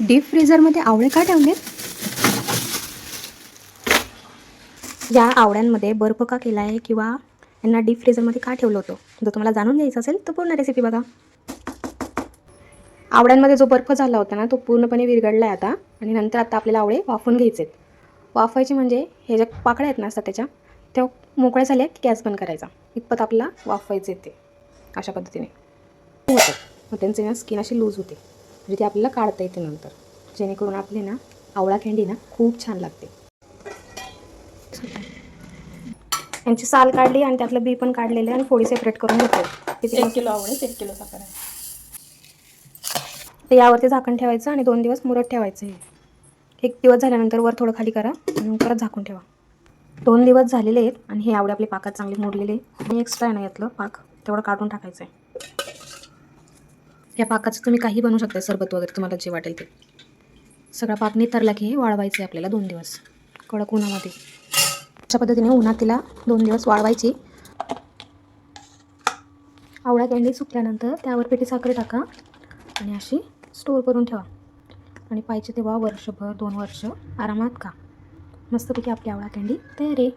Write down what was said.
Deep फ्रीझरमध्ये आवळे का ठेवले या आवळ्यांमध्ये बर्फ का केला आहे किंवा यांना डीप फ्रीझरमध्ये का ठेवलं होतं? जर तुम्हाला जाणून घ्यायचं असेल तर पूर्ण रेसिपी बघा. आवळ्यांमध्ये जो बर्फ झाला होता ना तो पूर्णपणे विरघडला आहे आता आणि नंतर आता आपल्याला आवळे वाफून घ्यायचे आहेत वाफवायचे म्हणजे हे ज्या पाकळ्या आहेत ना असतात त्याच्या त्या मोकळ्या झाल्या की गॅस बंद करायचा. इतपत आपल्याला वाफवायचे ते अशा पद्धतीने. होते. मग त्यांचे ना स्किन अशी लूज होते. म्हणजे ते आपल्याला काढता येते नंतर. जेणेकरून आपली ना आवळा कँडी ना खूप छान लागते. यांची साल काढली आणि त्यातलं बी पण काढलेलं आहे आणि फोडी सेपरेट करून घेतले. एक किलो आवडेल एक किलो साखर आहे. ते यावरती झाकण ठेवायचं आणि दोन दिवस मुरत ठेवायचं हे. एक दिवस झाल्यानंतर वर थोडं खाली करा आणि परत झाकून ठेवा. दोन दिवस झालेले आहेत आणि हे आवडे आपले पाकात चांगले मोडलेले आणि एक्स्ट्रा आहे ना यातलं पाक तेवढं काढून टाकायचं आहे या पाकाचं तुम्ही काही बनवू शकता सरबत वगैरे तुम्हाला जे वाटेल ते. सगळा पाक नितरला की हे वाळवायचं आहे आपल्याला दोन दिवस कडक उन्हामध्ये. अशा पद्धतीने हो उन्हात तिला दोन दिवस वाळवायची. आवळा कँडी सुकल्यानंतर त्यावर पेटी साखर टाका आणि अशी स्टोअर करून ठेवा. आणि पाहिजे तेव्हा वर्षभर दोन वर्ष आरामात का मस्तपैकी आपली आवळा कँडी तयार आहे.